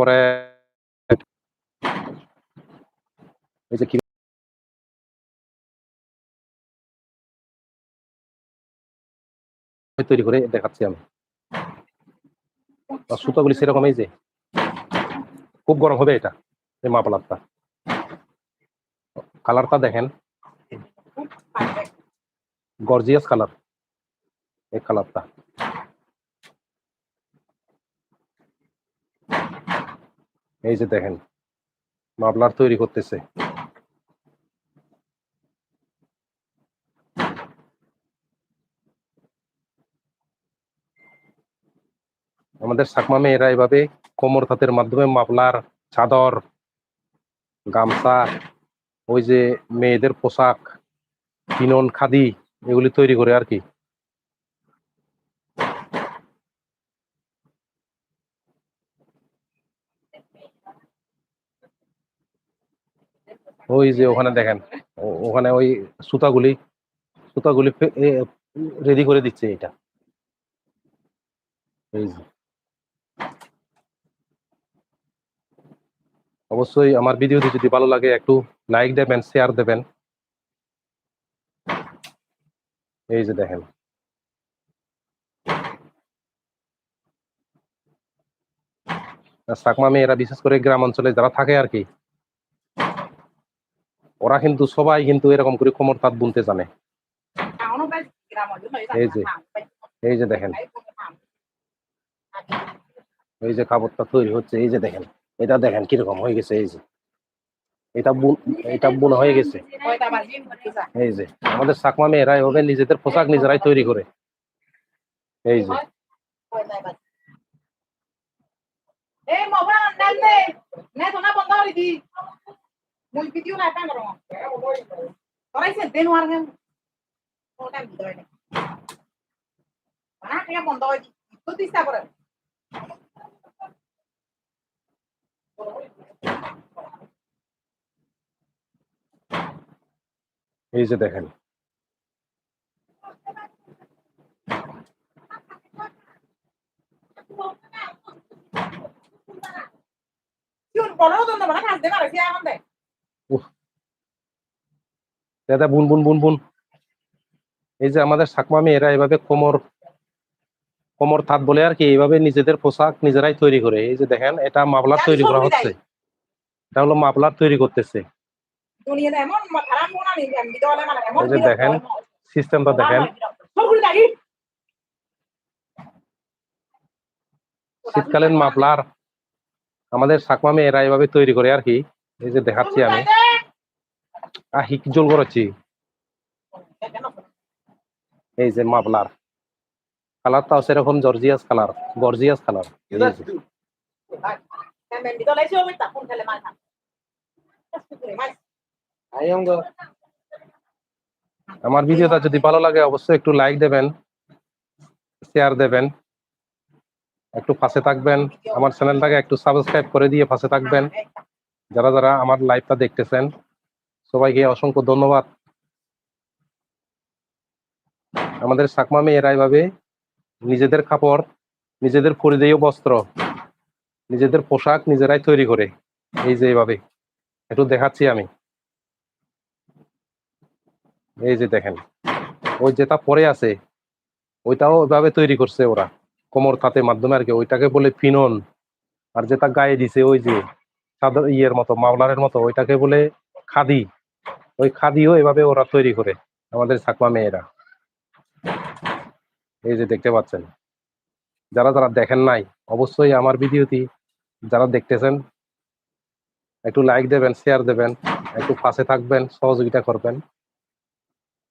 পরে এই যে তৈরি করে দেখাচ্ছি আমি। সুতোগুলি সেরকম এই যে খুব গরম হবে এটা এই মাপলারটা। কালারটা দেখেন। গর্জিয়াস কালার এই কালারটা। এই যে দেখেন, মাফলার তৈরি করতেছে। আমাদের সাকমা মেয়েরা এভাবে কোমর তাঁতের মাধ্যমে মাফলার, চাদর, গামছা, ওই যে মেয়েদের পোশাক, কিনন, খাদি, এগুলি তৈরি করে আর কি। ওই যে ওখানে দেখেন ওখানে ওই সুতাগুলি সুতাগুলি রেডি করে দিচ্ছে এটা। এই যে। অবশ্যই আমার ভিডিওটি যদি ভালো লাগে, একটু লাইক দেবেন শেয়ার দেবেন। এই যে দেখেন। চাকমা মেয়েরা বিশেষ করে গ্রাম অঞ্চলে যারা থাকে আর কি ওরা কিন্তু সবাই কিন্তু এরকম করে কোমর তাঁত বুনতে জানে। এই যে এই যে দেখেন। এই যে কাপড়টা তৈরি হচ্ছে এই যে দেখেন। এটা দেখেন কীরকম হয়ে গেছে এই যে। এটা বুন এটা বুন হয়ে গেছে। এই যে আমাদের চাকমা মেয়েরা এভাবে নিজেদের পোশাক নিজেরাই তৈরি করে। এই যে। Eh, mau ba nan ne? Ne to na banda ri di. Mui video na ta ngoro. Torai se den war ngam. O ta video ne. Bana ke banda ri. Tu ti sa করে। এই যে দেখেন Yun bolo to na bana kas de দাদা বুন বুন বুন বুন। এই যে আমাদের চাকমা মেয়েরা এভাবে কোমর কোমর তাঁত বলে আর কি এইভাবে নিজেদের পোশাক নিজেরাই তৈরি করে। এই যে দেখেন এটা মাফলার তৈরি করা হচ্ছে। এটা হলো মাফলার তৈরি করতেছে। মোনা এই যে দেখেন সিস্টেমটা দেখেন। শীতকালীন মাফলার আমাদের চাকমা মেয়েরা এভাবে তৈরি করে আর কি। এই যে দেখাচ্ছি আমি। হিক জল করেছি। এই যে মাফলার কালারটাও সেরকম জর্জিয়াস কালার, গর্জিয়াস কালার. আমার ভিডিওটা যদি ভালো লাগে, অবশ্যই একটু লাইক দেবেন শেয়ার দেবেন, একটু পাশে থাকবেন, আমার চ্যানেলটাকে একটু সাবস্ক্রাইব করে দিয়ে পাশে থাকবেন। যারা যারা আমার লাইভটা দেখতেছেন সবাইকে অসংখ্য ধন্যবাদ। আমাদের সাকমা মেয়েরা এভাবে নিজেদের কাপড়, নিজেদের পরিধেয় বস্ত্র, নিজেদের পোশাক নিজেরাই তৈরি করে। এই যে এইভাবে একটু দেখাচ্ছি আমি। এই যে দেখেন, ওই যেটা পরে আছে, ওইটাও ওইভাবে তৈরি করছে ওরা। কোমর তাঁতের মাধ্যমে আর কি, ওইটাকে বলে ফিনন। আর যেটা গায়ে দিছে, ওই যে চাদর ইয়ের মতো, মাওলারের মতো, ওইটাকে বলে খাদি। ওই খাদিও এভাবে ওরা তৈরি করে, আমাদের চাকমা মেয়েরা। এই যে দেখতে পাচ্ছেন, যারা যারা দেখেন নাই, অবশ্যই আমার ভিডিওটি যারা দেখতেছেন, একটু লাইক দেবেন শেয়ার দেবেন, একটু পাশে থাকবেন, সহযোগিতা করবেন।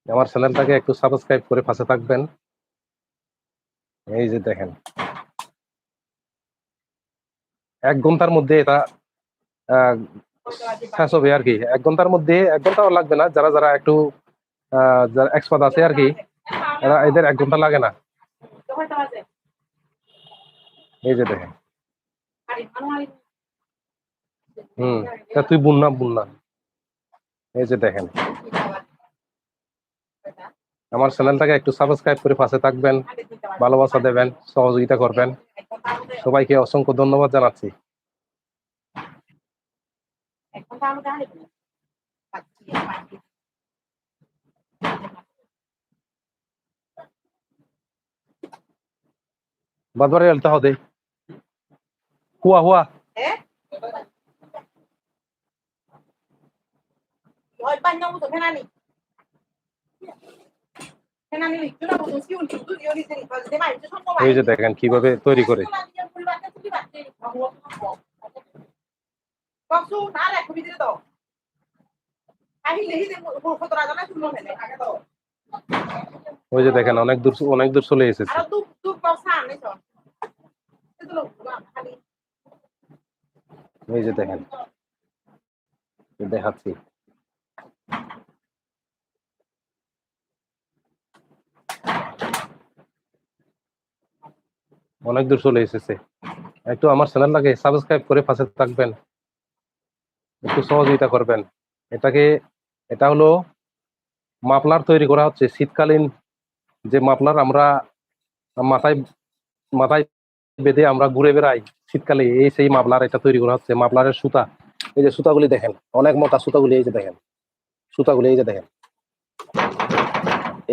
আমার চ্যানেলটাকে একটু সাবস্ক্রাইব করে পাশে থাকবেন। এই যে দেখেন, এক ঘণ্টার মধ্যে এটা আহ, শেষ আর কি। এক ঘণ্টার মধ্যে এক ঘন্টাও লাগবে না। যারা যারা একটু যারা এক্সপার্ট আছে আর কি এরা এদের এক ঘণ্টা লাগে না। এই যে দেখেন। হুম তা তুই বুন না বুন না এই যে দেখেন। আমার চ্যানেলটাকে একটু সাবস্ক্রাইব করে পাশে থাকবেন ভালোবাসা দেবেন সহযোগিতা করবেন। সবাইকে অসংখ্য ধন্যবাদ জানাচ্ছি। এখন তো আমি জানি না পাচ্ছি পাচ্ছি বাদবারে এলতে হবে হুয়া হুয়া eh Hoy baño mucho penani. Penani লিখছো না বলুন কি উল্টো তুই ইউনি দিন কাজ দে মাই তো সব এই যে দেখেন কীভাবে তৈরি করে কসু না রাখো ভিতরে দাও। আহি লেহি দে ফটো রাজা না শুনো ফেলে আগে দাও। ওই যে দেখেন অনেক দূর অনেক দূর চলে এসেছে। আর আনে তো এই যে দেখেন। দেখাচ্ছি। অনেক দূর চলে এসেছে। একটু আমার চ্যানেলটাকে সাবস্ক্রাইব করে পাশে থাকবেন। একটু সহযোগিতা করবেন। এটাকে, এটা হলো মাফলার তৈরি করা হচ্ছে। শীতকালীন যে মাফলার আমরা মাথায় মাথায় বেঁধে আমরা ঘুরে বেড়াই শীতকালে, এই সেই মাফলার এটা তৈরি করা হচ্ছে। মাফলারের সুতা, এই যে সুতাগুলি দেখেন, অনেক মোটা সুতাগুলি, এই যে দেখেন, সুতাগুলি, এই যে দেখেন,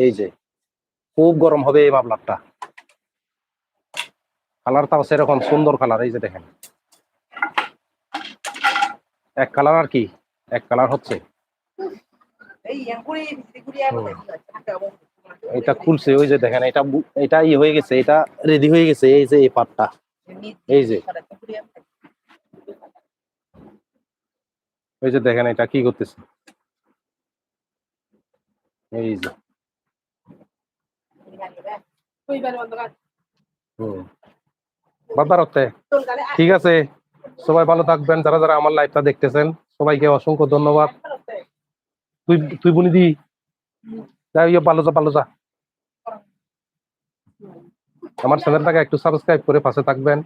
এই যে, খুব গরম হবে এই মাফলারটা। কালারটাও সেরকম সুন্দর কালার, এই যে দেখেন। এক কালার আর কি? এক কালার হচ্ছে। এটা খুলছে ওই যে দেখেন এটা এটা ই হয়ে গেছে এটা রেডি হয়ে গেছে এই যে এই পাটটা। এই যে। ওই যে দেখেন এটা কি করতেছে? এই যে। হুম। বাদার হতে ঠিক আছে। সবাই ভালো থাকবেন। যারা যারা আমার লাইভটা দেখতেছেন, সবাইকে অসংখ্য ধন্যবাদ। তুই তুই বলি দি। যাই ইয়ে ভালো যা ভালো যা। আমার চ্যানেলটাকে একটু সাবস্ক্রাইব করে পাশে থাকবেন।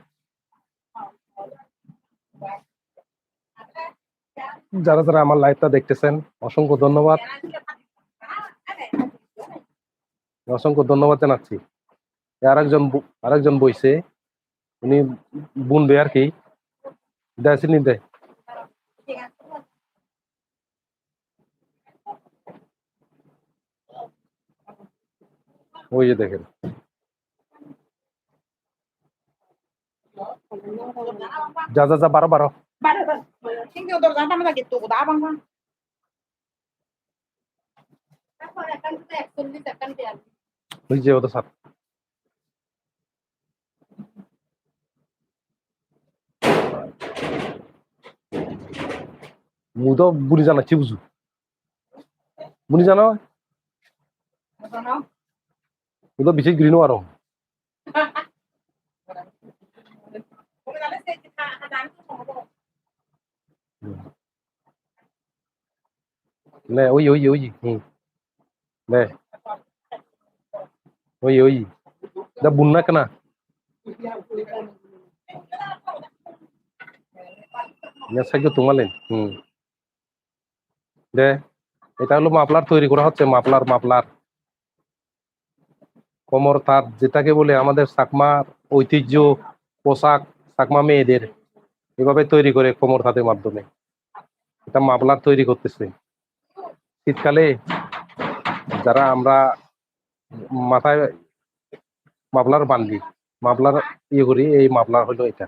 যারা যারা আমার লাইভটা দেখতেছেন, অসংখ্য ধন্যবাদ। অসংখ্য ধন্যবাদ জানাচ্ছি। আরেকজন আরেকজন বইছে। উনি বুনবে আর কি। দেয়নি দে ওই যে দেখেন যা যা যা বারো বারো Tinggal udah মু তো বুড়ি জানাচ্ছি বুঝু? বুড়ি জানো মু তো বিশেষ গ্রিনো আরও। নে, ওই ওই ওই, হুম। নে। ওই ওই। দা বুননা কেনা? সাইকে হুম। দে, এটা হলো মাপলার তৈরি করা হচ্ছে মাপলার মাপলার কোমর তাঁত যেটাকে বলে আমাদের চাকমার ঐতিহ্য, পোশাক চাকমা মেয়েদের, এভাবে তৈরি করে কোমর তাঁতের মাধ্যমে। এটা মাপলার তৈরি করতেছে। শীতকালে যারা আমরা মাথায় মাপলার বান্ধি মাপলার ইয়ে করি, এই মাপলার হলো এটা।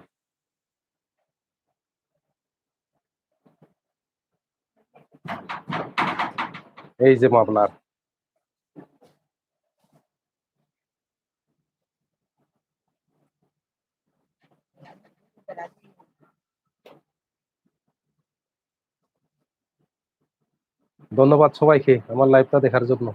এই যে মামলার ধন্যবাদ সবাইকে আমার লাইভটা দেখার জন্য।